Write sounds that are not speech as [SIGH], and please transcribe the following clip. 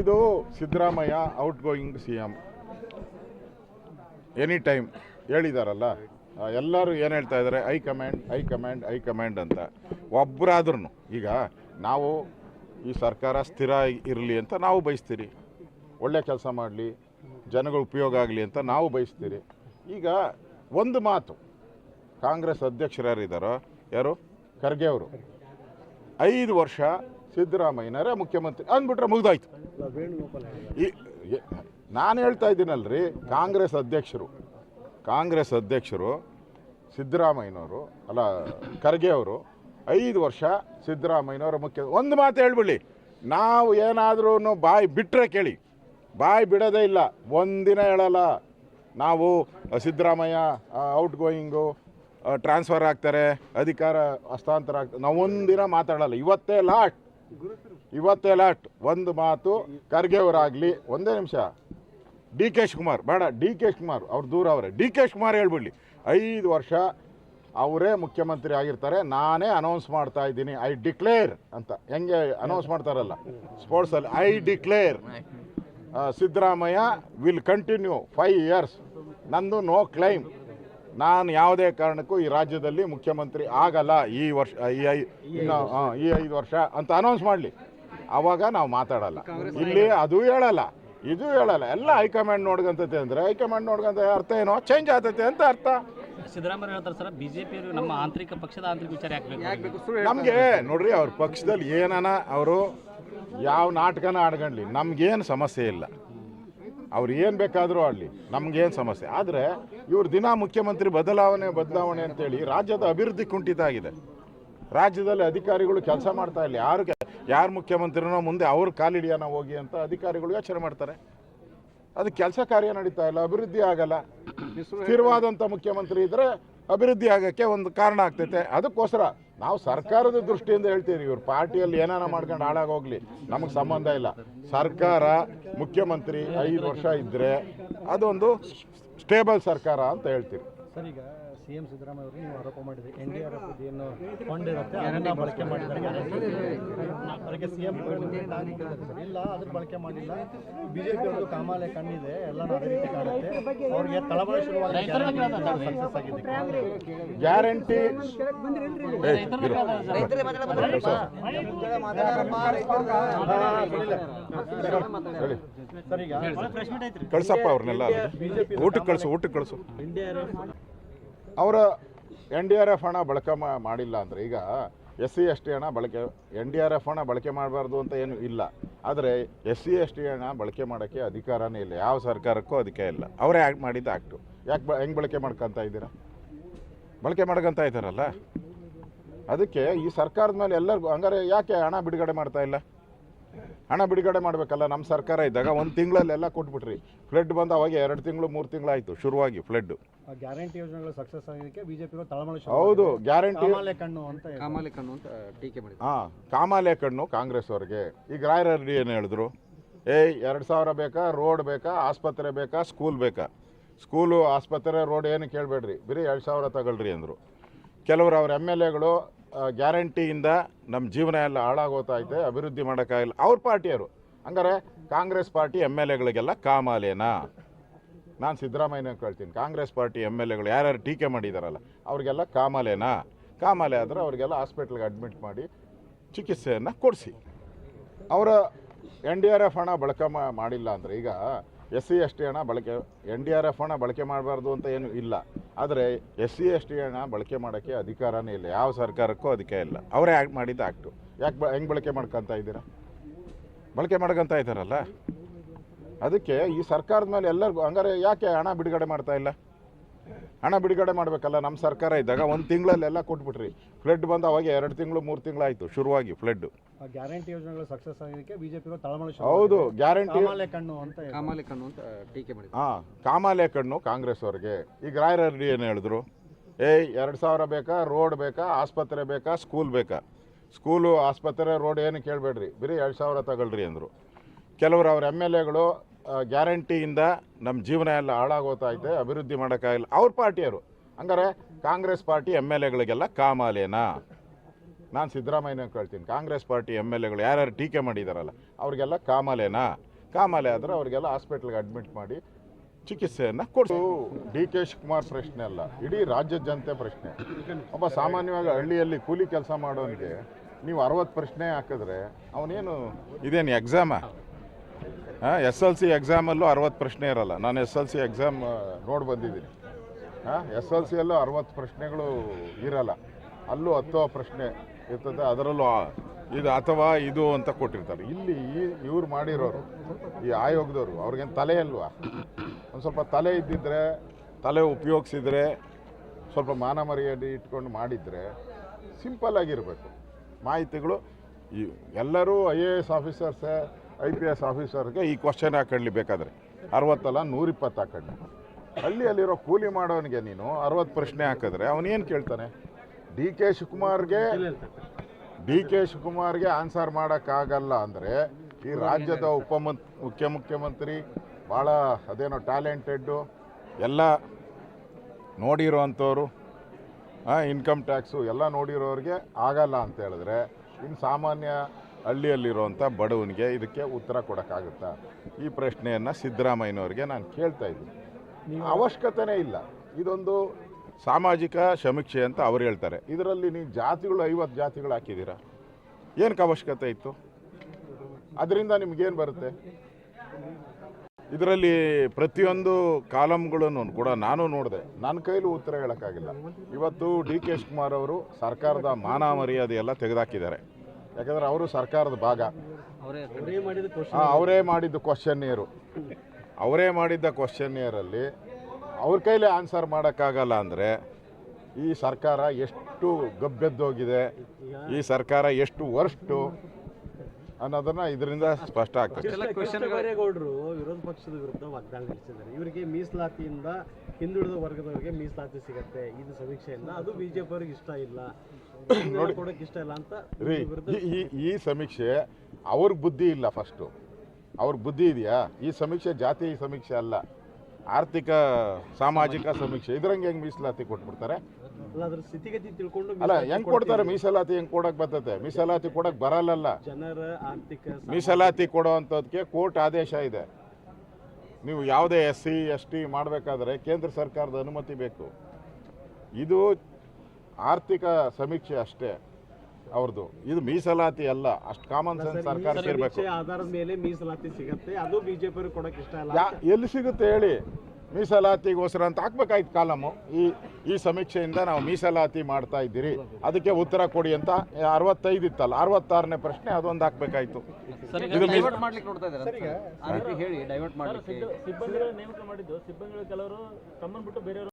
ಇದು Siddaramaiah out going C M any time ಹೇಳಿದಾರಲ್ಲ ಎಲ್ಲರೂ ಏನು ಹೇಳ್ತಾ ಇದ್ದಾರೆ high command high command high command ಅಂತ. ಒಬ್ಬರಾದ್ರೂ ಈಗ ನಾವು ಈ ಸರ್ಕಾರ ಸ್ಥಿರ ಇರಲಿ ಅಂತ ನಾವು ಬಯಸ್ತೀರಿ. ಒಳ್ಳೆ ಕೆಲಸ ಮಾಡಲಿ, ಜನಗಳ ಉಪಯೋಗ ಆಗಲಿ ಅಂತ ನಾವು ಬಯಸ್ತೀರಿ. ಈಗ ಒಂದು ಮಾತು, ಕಾಂಗ್ರೆಸ್ ಅಧ್ಯಕ್ಷರು ಯಾರಿದ್ದಾರೋ ಯಾರು? ಖರ್ಗೆ ಅವರು. ಐದು ವರ್ಷ ಸಿದ್ದರಾಮಯ್ಯನವರೇ ಮುಖ್ಯಮಂತ್ರಿ ಅಂದ್ಬಿಟ್ರೆ ಮುಗ್ದಾಯ್ತು. ನಾನು ಹೇಳ್ತಾ ಇದ್ದೀನಲ್ರಿ, ಕಾಂಗ್ರೆಸ್ ಅಧ್ಯಕ್ಷರು ಕಾಂಗ್ರೆಸ್ ಅಧ್ಯಕ್ಷರು ಸಿದ್ದರಾಮಯ್ಯನವರು, ಅಲ್ಲ, ಖರ್ಗೆ ಅವರು ಐದು ವರ್ಷ ಸಿದ್ದರಾಮಯ್ಯನವರ ಮುಖ್ಯ, ಒಂದು ಮಾತು ಹೇಳ್ಬಿಡಿ ನಾವು ಏನಾದ್ರೂ ಬಾಯಿ ಬಿಟ್ಟರೆ ಕೇಳಿ, ಬಾಯಿ ಬಿಡೋದೇ ಇಲ್ಲ, ಒಂದಿನ ಹೇಳಲ್ಲ. ನಾವು, ಸಿದ್ದರಾಮಯ್ಯ ಔಟ್ ಗೋಯಿಂಗು ಟ್ರಾನ್ಸ್ಫರ್ ಆಗ್ತಾರೆ, ಅಧಿಕಾರ ಹಸ್ತಾಂತರ ಆಗ್ತಾರೆ ನಾವು ಒಂದಿನ ಮಾತಾಡಲ್ಲ, ಇವತ್ತೇ ಲಾಸ್ಟ್ ಇವತ್ತೇ ಲಾಟ್ ಒಂದು ಮಾತು ಖರ್ಗೆ ಅವರಾಗಲಿ ಒಂದೇ ನಿಮಿಷ. D K Shivakumar. ಬೇಡ, ಡಿ ಕೆ ಶಿವಕುಮಾರ್. ಅವ್ರು ದೂರ ಅವರೇ. ಡಿ ಕೆ ಶಿವಕುಮಾರ್ ಹೇಳ್ಬಿಡ್ಲಿ. ಐದು ವರ್ಷ ಅವರೇ ಮುಖ್ಯಮಂತ್ರಿ ಆಗಿರ್ತಾರೆ. ನಾನೇ ಅನೌನ್ಸ್ ಮಾಡ್ತಾ ಇದ್ದೀನಿ. ಐ ಡಿಕ್ಲೇರ್ ಅಂತ. ಹೆಂಗೆ ಅನೌನ್ಸ್ ಮಾಡ್ತಾರಲ್ಲ? ಸ್ಪೋರ್ಟ್ಸಲ್ಲಿ I declare Siddaramaiah will continue five years ನಂದು ನೋ ಕ್ಲೈಮ್ ನಾನು ಯಾವುದೇ ಕಾರಣಕ್ಕೂ ಈ ರಾಜ್ಯದಲ್ಲಿ ಮುಖ್ಯಮಂತ್ರಿ ಆಗಲ್ಲ ಈ ವರ್ಷ ಈ ಐ ಈ ಐದು ವರ್ಷ. ಅಂತ ಅನೌನ್ಸ್ ಮಾಡಲಿ. ಆವಾಗ ನಾವು ಮಾತಾಡಲ್ಲ. ಇಲ್ಲಿ ಅದು ಹೇಳಲ್ಲ. ಇದು ಹೇಳಲ್ಲ. ಎಲ್ಲ ಹೈಕಮಾಂಡ್ ನೋಡ್ಕೊಂತೈತೆ ಅಂದರೆ ಹೈಕಮಾಂಡ್ ನೋಡ್ಕಂತ ಅರ್ಥ ಏನೋ? ಚೇಂಜ್ ಆಗ್ತೈತೆ ಅಂತ ಅರ್ಥ. ಸಿದ್ದರಾಮಯ್ಯ ಹೇಳ್ತಾರೆ ಸರ್ ಬಿಜೆಪಿ ನಮ್ಮ ಆಂತರಿಕ ಪಕ್ಷದ ಆಂತರಿಕ ವಿಚಾರ ಯಾಕಬೇಕು ನಮಗೆ ನೋಡ್ರಿ ಅವ್ರ ಪಕ್ಷದಲ್ಲಿ ಏನನ ಅವರು ಯಾವ ನಾಟಕನ ಆಡ್ಕೊಂಡ್ಲಿ ನಮ್ಗೇನು ಸಮಸ್ಯೆ ಇಲ್ಲ. ಅವ್ರು ಏನು ಬೇಕಾದರೂ ಆಡಲಿ. ನಮ್ಗೇನು ಸಮಸ್ಯೆ. ಆದರೆ ಇವ್ರು ದಿನ ಮುಖ್ಯಮಂತ್ರಿ ಬದಲಾವಣೆ ಬದಲಾವಣೆ ಅಂತೇಳಿ ರಾಜ್ಯದ ಅಭಿವೃದ್ಧಿ ಕುಂಠಿತ ಆಗಿದೆ. ರಾಜ್ಯದಲ್ಲಿ ಅಧಿಕಾರಿಗಳು ಕೆಲಸ ಮಾಡ್ತಾ ಇಲ್ಲ ಯಾರು ಯಾರು ಮುಖ್ಯಮಂತ್ರಿನೋ ಮುಂದೆ ಅವ್ರ ಕಾಲಿಡಿಯೋಣ ಹೋಗಿ ಅಂತ ಅಧಿಕಾರಿಗಳು ಯೋಚನೆ ಮಾಡ್ತಾರೆ. ಅದು ಕೆಲಸ ಕಾರ್ಯ ನಡೀತಾ ಇಲ್ಲ ಅಭಿವೃದ್ಧಿ ಆಗಲ್ಲ. [COUGHS] ಸ್ಥಿರವಾದಂಥ ಮುಖ್ಯಮಂತ್ರಿ ಇದ್ದರೆ ಅಭಿವೃದ್ಧಿ ಆಗೋಕ್ಕೆ ಒಂದು ಕಾರಣ ಆಗ್ತೈತೆ. ಅದಕ್ಕೋಸ್ಕರ ನಾವು ಸರ್ಕಾರದ ದೃಷ್ಟಿಯಿಂದ ಹೇಳ್ತೀವಿ, ಇವ್ರು ಪಾರ್ಟಿಯಲ್ಲಿ ಏನಾನ ಮಾಡ್ಕೊಂಡು ಹಾಳಾಗೋಗ್ಲಿ, ನಮಗೆ ಸಂಬಂಧ ಇಲ್ಲ. ಸರ್ಕಾರ, ಮುಖ್ಯಮಂತ್ರಿ ಐದು ವರ್ಷ ಇದ್ದರೆ ಅದೊಂದು ಸ್ಟೇಬಲ್ ಸರ್ಕಾರ ಅಂತ ಹೇಳ್ತೀವಿ. ಸಿ ಎಂ ಸಿದ್ದರಾಮಯ್ಯ ಅವರು ನೀವು ಆರೋಪ ಮಾಡಿದ್ರಿ. ಎನ್ ಡಿ ಆರ್ ಎಫ್ ಏನು ಫಂಡ್ ಇರುತ್ತೆ ಅದನ್ನ ಬಳಕೆ ಮಾಡಿದ್ದಾರೆ. ಅದಕ್ಕೆ ಸಿ ಎಂ ಇಲ್ಲ ಅದ್ರ ಬಳಕೆ ಮಾಡಿಲ್ಲ. ಬಿಜೆಪಿ ಅವರು ಕಾಮಾಲೆ ಕಣ್ಣಿದೆ. ಎಲ್ಲ ಕಾಣುತ್ತೆ ಅವ್ರಿಗೆ ತಳಮಳ ಶುರುವಾಗಿ ಸಕ್ಸಸ್ ಆಗಿದೆ. ಗ್ಯಾರಂಟಿ ಸರ್ ಈಗ ಕಳ್ಸಪ್ಪ ಅವ್ರನ್ನೆಲ್ಲ. ಊಟಕ್ಕೆ ಕಳಿಸು ಊಟಕ್ಕೆ ಕಳಿಸು. ಅವರ ಎನ್ ಡಿ ಆರ್ ಎಫ್ ಹಣ ಬಳಕೆ ಮಾಡಿಲ್ಲ ಅಂದರೆ ಈಗ ಎಸ್ ಸಿ ಎಸ್ ಟಿ ಹಣ ಬಳಕೆ ಎನ್ ಡಿ ಆರ್ ಎಫ್ ಹಣ ಬಳಕೆ ಮಾಡಬಾರ್ದು ಅಂತ ಏನು ಇಲ್ಲ. ಆದರೆ ಎಸ್ ಸಿ ಎಸ್ ಟಿ ಹಣ ಬಳಕೆ ಮಾಡೋಕ್ಕೆ ಅಧಿಕಾರನೇ ಇಲ್ಲ. ಯಾವ ಸರ್ಕಾರಕ್ಕೂ ಅದಕ್ಕೆ ಇಲ್ಲ. ಅವರೇ ಆ್ಯಕ್ಟ್ ಮಾಡಿದ್ದು ಆ್ಯಕ್ಟು ಯಾಕೆ ಬ ಹೆಂಗೆ ಬಳಕೆ ಮಾಡ್ಕೊತ ಇದ್ದೀರಾ? ಬಳಕೆ ಮಾಡ್ಕೊತ ಇದ್ದಾರಲ್ಲ? ಅದಕ್ಕೆ ಈ ಸರ್ಕಾರದ ಮೇಲೆ ಎಲ್ಲರಿಗೂ ಹಂಗಾರೆ ಯಾಕೆ ಹಣ ಬಿಡುಗಡೆ ಮಾಡ್ತಾ ಇಲ್ಲ? ಹಣ ಬಿಡುಗಡೆ ಮಾಡಬೇಕಲ್ಲ ನಮ್ಮ ಸರ್ಕಾರ ಇದ್ದಾಗ ಒಂದು ತಿಂಗಳಲ್ಲೆಲ್ಲ ಕೊಟ್ಬಿಟ್ರಿ. ಫ್ಲಡ್ ಬಂದ ಅವಾಗ ಎರಡು ತಿಂಗಳು ಮೂರು ತಿಂಗಳು ಆಯಿತು ಶುರುವಾಗಿ ಫ್ಲಡ್ ಗ್ಯಾರಂಟಿ ಯೋಜನೆಗಳು ಸಕ್ಸಸ್ ಆಗಿದ್ದಕ್ಕೆ ಬಿಜೆಪಿ ತಳಮಳ ಶುರು ಹೌದು ಗ್ಯಾರಂಟಿ ಕಾಮಾಲೆ ಕಣ್ಣು ಅಂತ. ಕಾಮಾಲೆ ಕಣ್ಣು ಅಂತ ಟೀಕೆ ಮಾಡಿದ್ರು ಹಾಂ ಕಾಮಾಲೆ ಕಣ್ಣು ಕಾಂಗ್ರೆಸ್ ಅವ್ರಿಗೆ. ಈಗ ರಾಯರೆಡ್ಡಿ ಏನು ಹೇಳಿದ್ರು? ಏಯ್ ಎರಡು ಸಾವಿರ ಬೇಕಾ? ರೋಡ್ ಬೇಕಾ? ಆಸ್ಪತ್ರೆ ಬೇಕಾ? ಸ್ಕೂಲ್ ಬೇಕಾ? ಸ್ಕೂಲು ಆಸ್ಪತ್ರೆ ರೋಡ್ ಏನು ಕೇಳಬೇಡ್ರಿ? ಬರೀ ಎರಡು ಸಾವಿರ ತಗೊಳ್ರಿ ಅಂದರು. ಕೆಲವರು ಅವ್ರ ಎಂ ಎಲ್ ಎಗಳು ಗ್ಯಾರಂಟಿಯಿಂದ ನಮ್ಮ ಜೀವನ ಎಲ್ಲ ಹಾಳಾಗೋತಾ ಐತೆ ಅಭಿವೃದ್ಧಿ ಮಾಡೋಕ್ಕಾಗಿಲ್ಲ ಅವ್ರ ಪಾರ್ಟಿಯವರು. ಹಂಗಾರೆ ಕಾಂಗ್ರೆಸ್ ಪಾರ್ಟಿ ಎಂ ಎಲ್ ಎಗಳಿಗೆಲ್ಲ ಕಾಮಾಲೇನಾ? ನಾನು ಸಿದ್ದರಾಮಯ್ಯನ ಕೇಳ್ತೀನಿ. ಕಾಂಗ್ರೆಸ್ ಪಾರ್ಟಿ ಎಂ ಎಲ್ ಎಗಳು ಯಾರ್ಯಾರು ಟೀಕೆ ಮಾಡಿದಾರಲ್ಲ, ಅವ್ರಿಗೆಲ್ಲ ಕಾಮಾಲೆನಾ? ಕಾಮಾಲೆ ಆದರೆ ಅವರಿಗೆಲ್ಲ ಹಾಸ್ಪಿಟ್ಲ್ಗೆ ಅಡ್ಮಿಟ್ ಮಾಡಿ ಚಿಕಿತ್ಸೆಯನ್ನು ಕೊಡಿಸಿ. ಅವರ ಎನ್ ಡಿ ಆರ್ ಎಫ್ ಹಣ ಬಳಕೆ ಮಾಡಿಲ್ಲ ಅಂದರೆ ಈಗ ಎಸ್ ಸಿ ಎಸ್ ಟಿ ಹಣ ಬಳಕೆ, ಎನ್ ಡಿ ಆರ್ ಎಫ್ ಹಣ ಬಳಕೆ ಮಾಡಬಾರ್ದು ಅಂತ ಏನು ಇಲ್ಲ. ಆದರೆ ಎಸ್ ಸಿ ಎಸ್ ಟಿ ಹಣ ಬಳಕೆ ಮಾಡೋಕ್ಕೆ ಅಧಿಕಾರನೇ ಇಲ್ಲ. ಯಾವ ಸರ್ಕಾರಕ್ಕೂ ಅದಕ್ಕೆ ಇಲ್ಲ. ಅವರೇ ಆ್ಯಕ್ಟ್ ಮಾಡಿದ್ದು ಆ್ಯಕ್ಟು ಯಾಕೆ ಬ, ಹೆಂಗೆ ಬಳಕೆ ಮಾಡ್ಕೊತ ಇದ್ದೀರಾ? ಬಳಕೆ ಮಾಡ್ಕೊತ ಇದ್ದಾರಲ್ಲ? ಅದಕ್ಕೆ ಈ ಸರ್ಕಾರದ ಮೇಲೆ ಎಲ್ಲರಿಗೂ, ಹಂಗಾರೆ ಯಾಕೆ ಹಣ ಬಿಡುಗಡೆ ಮಾಡ್ತಾ ಇಲ್ಲ? ಹಣ ಬಿಡುಗಡೆ ಮಾಡಬೇಕಲ್ಲ, ನಮ್ಮ ಸರ್ಕಾರ ಇದ್ದಾಗ ಒಂದು ತಿಂಗಳಲ್ಲೆಲ್ಲ ಕೊಟ್ಬಿಟ್ರಿ. ಫ್ಲಡ್ ಬಂದು ಅವಾಗ ಎರಡು ತಿಂಗಳು, ಮೂರು ತಿಂಗಳಾಯಿತು ಶುರುವಾಗಿ ಫ್ಲಡ್ಡು ಗ್ಯಾರಂಟಿ ಯೋಜನೆಗಳು ಸಕ್ಸಸ್ ಆಗಿದ್ದಕ್ಕೆ ಬಿಜೆಪಿ ಅವರು ತಳಮಳ ಶುರು ಹೌದು. ಗ್ಯಾರಂಟಿ ಕಾಮಾಲೆ ಕಣ್ಣು ಅಂತ. ಕಾಮಾಲೆ ಕಣ್ಣು ಅಂತ ಟೀಕೆ ಮಾಡಿದ್ರು ಹಾಂ ಕಾಮಾಲೆ ಕಣ್ಣು ಕಾಂಗ್ರೆಸ್ ಅವ್ರಿಗೆ. ಈಗ ರಾಯರಡ್ಡಿ ಏನು ಹೇಳಿದ್ರು? ಏಯ್ ಎರಡು ಸಾವಿರ ಬೇಕಾ? ರೋಡ್ ಬೇಕಾ? ಆಸ್ಪತ್ರೆ ಬೇಕಾ? ಸ್ಕೂಲ್ ಬೇಕಾ? ಸ್ಕೂಲು ಆಸ್ಪತ್ರೆ ರೋಡ್ ಏನು ಕೇಳಬೇಡ್ರಿ. ಬರೀ ಎರಡು ಸಾವಿರ ತಗೊಳ್ರಿ ಅಂದರು. ಕೆಲವರು ಅವ್ರ ಎಂ ಎಲ್ ಎಗಳು ಗ್ಯಾರಂಟಿಯಿಂದ ನಮ್ಮ ಜೀವನ ಎಲ್ಲ ಹಾಳಾಗೋತಾ ಐತೆ ಅಭಿವೃದ್ಧಿ ಮಾಡೋಕ್ಕಾಗಿಲ್ಲ. ಅವ್ರ ಪಾರ್ಟಿಯವರು. ಹಂಗಾರೆ ಕಾಂಗ್ರೆಸ್ ಪಾರ್ಟಿ ಎಂ ಎಲ್ ಎಗಳಿಗೆಲ್ಲ ಕಾಮಾಲೇನಾ? ನಾನು ಸಿದ್ದರಾಮಯ್ಯನ ಕೇಳ್ತೀನಿ. ಕಾಂಗ್ರೆಸ್ ಪಾರ್ಟಿ ಎಂ ಎಲ್ ಎಗಳು ಯಾರ್ಯಾರು ಟೀಕೆ ಮಾಡಿದಾರಲ್ಲ, ಅವ್ರಿಗೆಲ್ಲ ಕಾಮಾಲೆನಾ? ಕಾಮಾಲೆ ಆದರೆ ಅವರಿಗೆಲ್ಲ ಹಾಸ್ಪಿಟ್ಲ್ಗೆ ಅಡ್ಮಿಟ್ ಮಾಡಿ ಚಿಕಿತ್ಸೆಯನ್ನು ಕೊಡು ಡಿ ಕೆ ಶಿವಕುಮಾರ್ ಪ್ರಶ್ನೆ ಅಲ್ಲ, ಇಡೀ ರಾಜ್ಯದ ಜನತೆ ಪ್ರಶ್ನೆ. ಒಬ್ಬ ಸಾಮಾನ್ಯವಾಗಿ ಹಳ್ಳಿಯಲ್ಲಿ ಕೂಲಿ ಕೆಲಸ ಮಾಡೋನಿಗೆ ನೀವು ಅರವತ್ತು ಪ್ರಶ್ನೆ ಹಾಕಿದ್ರೆ ಅವನೇನು, ಇದೇನು ಎಕ್ಸಾಮ ಹಾಂ, ಎಸ್ ಎಲ್ ಸಿ ಎಕ್ಸಾಮಲ್ಲೂ ಅರವತ್ತು ಪ್ರಶ್ನೆ ಇರಲ್ಲ. ನಾನು ಎಸ್ ಎಲ್ ಸಿ ಎಕ್ಸಾಮ್ ನೋಡಿ ಬಂದಿದ್ದೀನಿ. ಹಾಂ, ಎಸ್ ಎಲ್ ಸಿಯಲ್ಲೂ ಅರವತ್ತು ಪ್ರಶ್ನೆಗಳು ಇರಲ್ಲ. ಅಲ್ಲೂ ಹತ್ತೋ ಪ್ರಶ್ನೆ. ಇರ್ತದೆ, ಅದರಲ್ಲೂ ಇದು ಅಥವಾ ಇದು ಅಂತ ಕೊಟ್ಟಿರ್ತಾರೆ. ಇಲ್ಲಿ ಇವ್ರು ಮಾಡಿರೋರು, ಈ ಆಯೋಗದವರು, ಅವ್ರಿಗೇನು ತಲೆ ಅಲ್ವಾ? ಒಂದು ಸ್ವಲ್ಪ ತಲೆ ಇದ್ದಿದ್ರೆ, ತಲೆ ಉಪಯೋಗಿಸಿದ್ರೆ, ಸ್ವಲ್ಪ ಮಾನ ಮರ್ಯಾದೆ ಇಟ್ಕೊಂಡು ಮಾಡಿದರೆ ಸಿಂಪಲ್ ಆಗಿರಬೇಕು. ಮಾಹಿತಿಗಳು, ಈ ಎಲ್ಲರೂ ಐ ಎ ಎಸ್ ಆಫೀಸರ್ಸೇ, ಐ ಪಿ ಎಸ್ ಆಫೀಸರ್ಗೆ ಈ ಕ್ವಶನ್ ಹಾಕೊಳ್ಳಿ ಬೇಕಾದರೆ. ಅರವತ್ತಲ್ಲ, ನೂರಿಪ್ಪತ್ತು ಹಾಕೊಳ್ಳಿ. ಹಳ್ಳಿಯಲ್ಲಿರೋ ಕೂಲಿ ಮಾಡೋನಿಗೆ ನೀನು ಅರವತ್ತು ಪ್ರಶ್ನೆ ಹಾಕಿದ್ರೆ ಅವನೇನು ಕೇಳ್ತಾನೆ? ಡಿ ಕೆ ಶಿವಕುಮಾರ್ಗೆ ಡಿ ಕೆ ಶಿವಕುಮಾರ್ಗೆ ಆನ್ಸರ್ ಮಾಡೋಕ್ಕಾಗಲ್ಲ ಅಂದರೆ ಈ ರಾಜ್ಯದ ಉಪಮಂತ್ ಮುಖ್ಯ ಮುಖ್ಯಮಂತ್ರಿ ಭಾಳ ಅದೇನೋ ಟ್ಯಾಲೆಂಟೆಡ್ಡು ಎಲ್ಲ ನೋಡಿರೋ ಅಂಥವ್ರು ಇನ್ಕಮ್ ಟ್ಯಾಕ್ಸು ಎಲ್ಲ ನೋಡಿರೋರಿಗೆ ಆಗಲ್ಲ ಅಂತ ಹೇಳಿದ್ರೆ ಇನ್ನು ಸಾಮಾನ್ಯ ಹಳ್ಳಿಯಲ್ಲಿರುವಂಥ ಬಡವನಿಗೆ ಇದಕ್ಕೆ ಉತ್ತರ ಕೊಡೋಕ್ಕಾಗುತ್ತಾ? ಈ ಪ್ರಶ್ನೆಯನ್ನು ಸಿದ್ದರಾಮಯ್ಯನವ್ರಿಗೆ ನಾನು ಕೇಳ್ತಾ ಇದ್ದೀನಿ. ಅವಶ್ಯಕತೆನೇ ಇಲ್ಲ. ಇದೊಂದು ಸಾಮಾಜಿಕ ಸಮೀಕ್ಷೆ ಅಂತ ಅವ್ರು ಹೇಳ್ತಾರೆ. ಇದರಲ್ಲಿ ನೀವು ಜಾತಿಗಳು ಐವತ್ತು ಜಾತಿಗಳು ಹಾಕಿದ್ದೀರಾ? ಏನಕ್ಕೆ ಅವಶ್ಯಕತೆ ಇತ್ತು? ಅದರಿಂದ ನಿಮ್ಗೇನು ಬರುತ್ತೆ? ಇದರಲ್ಲಿ ಪ್ರತಿಯೊಂದು ಕಾಲಮ್ಗಳನ್ನು ಕೂಡ ನಾನು ನೋಡಿದೆ. ನನ್ನ ಕೈಲೂ ಉತ್ತರ ಹೇಳೋಕ್ಕಾಗಿಲ್ಲ. ಇವತ್ತು ಡಿ ಕೆ ಶಿವಕುಮಾರ್ ಅವರು ಸರ್ಕಾರದ ಮಾನ ಮರ್ಯಾದೆ ಎಲ್ಲ ತೆಗೆದುಹಾಕಿದ್ದಾರೆ ಯಾಕಂದರೆ ಅವರು ಸರ್ಕಾರದ ಭಾಗ. ಅವರೇ ಮಾಡಿದ ಕ್ವಶನ್ನಿಯರು ಅವರೇ ಮಾಡಿದ್ದ ಕ್ವಶನ್ನಿಯರಲ್ಲಿ ಅವ್ರ ಕೈಲಿ ಆನ್ಸರ್ ಮಾಡೋಕ್ಕಾಗಲ್ಲ ಅಂದರೆ ಈ ಸರ್ಕಾರ ಎಷ್ಟು ಗಬ್ಬೆದ್ದೋಗಿದೆ ಈ ಸರ್ಕಾರ ಎಷ್ಟು ವರ್ಸ್ಟು ಅನ್ನೋದನ್ನ ಇದರಿಂದ ಸ್ಪಷ್ಟ ಆಗ್ತದೆ. ಗೌಡರು ವಿರೋಧ ಪಕ್ಷದ ವಿರುದ್ಧ ವಾಗ್ದಾಳಿ ನಡೆಸಿದ್ದಾರೆ. ಇವರಿಗೆ ಮೀಸಲಾತಿಯಿಂದ ಹಿಂದುಳಿದ ವರ್ಗದವರಿಗೆ ಮೀಸಲಾತಿ ಸಿಗತ್ತೆ. ಇದು ಸಮೀಕ್ಷೆಯಿಂದ ಅದು ಬಿಜೆಪಿ ಅವ್ರಿಗೆ ಇಷ್ಟ ಇಲ್ಲ. [COUGHS] ನೋಡಿ ಕೊಡಕ್ಕೆ ಇಷ್ಟ ಇಲ್ಲ ಅಂತ ರೀ ವಿರುದ್ಧ ಈ- ಈ ಈ ಸಮೀಕ್ಷೆ ಅವ್ರಿಗೆ ಬುದ್ಧಿ ಇಲ್ಲ ಫಸ್ಟು ಅವ್ರಿಗೆ ಬುದ್ಧಿ ಇದೆಯಾ? ಈ ಸಮೀಕ್ಷೆ ಜಾತಿ ಸಮೀಕ್ಷೆ ಅಲ್ಲ. ಆರ್ಥಿಕ ಸಾಮಾಜಿಕ ಸಮೀಕ್ಷೆ ಇದ್ರಂಗೆ ಹೆಂಗೆ ಮೀಸಲಾತಿ ಕೊಟ್ಬಿಡ್ತಾರೆ? ಅಲ್ಲ ಅದ್ರ ಸ್ಥಿತಿಗತಿ ತಿಳ್ಕೊಂಡು ಅಲ್ಲ ಹೆಂಗ್ ಕೊಡ್ತಾರೆ? ಮೀಸಲಾತಿ ಹೆಂಗ್ ಕೊಡಕ್ ಬರ್ತತೆ? ಮೀಸಲಾತಿ ಕೊಡಕ್ ಬರಲ್ಲ ಜನರ ಆರ್ಥಿಕ ಮೀಸಲಾತಿ ಕೊಡೋ ಅಂಥದ್ಕೆ ಕೋರ್ಟ್ ಆದೇಶ ಇದೆ. ನೀವು ಯಾವುದೇ ಎಸ್ ಸಿ ಎಸ್ ಟಿ ಮಾಡಬೇಕಾದ್ರೆ ಕೇಂದ್ರ ಸರ್ಕಾರದ ಅನುಮತಿ ಬೇಕು. ಇದು ಆರ್ಥಿಕ ಸಮೀಕ್ಷೆ ಅಷ್ಟೇ. ಅವ್ರದ್ದು ಇದು ಮೀಸಲಾತಿ ಅಲ್ಲ. ಅಷ್ಟು ಕಾಮನ್ ಸೆನ್ಸ್ ಸರ್ಕಾರ ಇರಬೇಕು ಆಧಾರದ ಮೇಲೆ ಮೀಸಲಾತಿ ಸಿಗುತ್ತೆ. ಅದು ಬಿಜೆಪಿ ಅವ್ರಿಗೆ ಕೊಡಕ್ಕೆ ಇಷ್ಟ ಇಲ್ಲ ಯಾ ಎಲ್ಲಿ ಸಿಗುತ್ತೆ ಹೇಳಿ? ಮೀಸಲಾತಿಗೋಸ್ಕರ ಅಂತ ಹಾಕ್ಬೇಕಾಯ್ತು ಕಾಲಮು. ಈ ಈ ಸಮೀಕ್ಷೆಯಿಂದ ನಾವು ಮೀಸಲಾತಿ ಮಾಡ್ತಾ ಇದ್ದೀರಿ. ಅದಕ್ಕೆ ಉತ್ತರ ಕೊಡಿ ಅಂತ ಅರವತ್ತೈದು ಇತ್ತಲ್ಲ. ಅರವತ್ತಾರನೇ ಪ್ರಶ್ನೆ ಅದೊಂದು ಹಾಕ್ಬೇಕಾಯ್ತು. ಇದು ಮೀ- ಡೈವರ್ಟ್ ಮಾಡ್ಲಿಕ್ಕೆ ನೋಡ್ತಾ ಇದ್ದಾರೆ. ಆ ರೀತಿ ಹೇಳಿ ಡೈವರ್ಟ್ ಮಾಡ್ಲಿಕ್ಕೆ ಸಿಬ್ಬಂದಿಗಳ ನೇಮಕ ಮಾಡಿದ್ದು ಸಿಬ್ಬಂದಿಗಳು ಕೆಲವರು ತಮ್ಮನ್ನು ಬಿಟ್ಟು ಬೇರೆಯವರು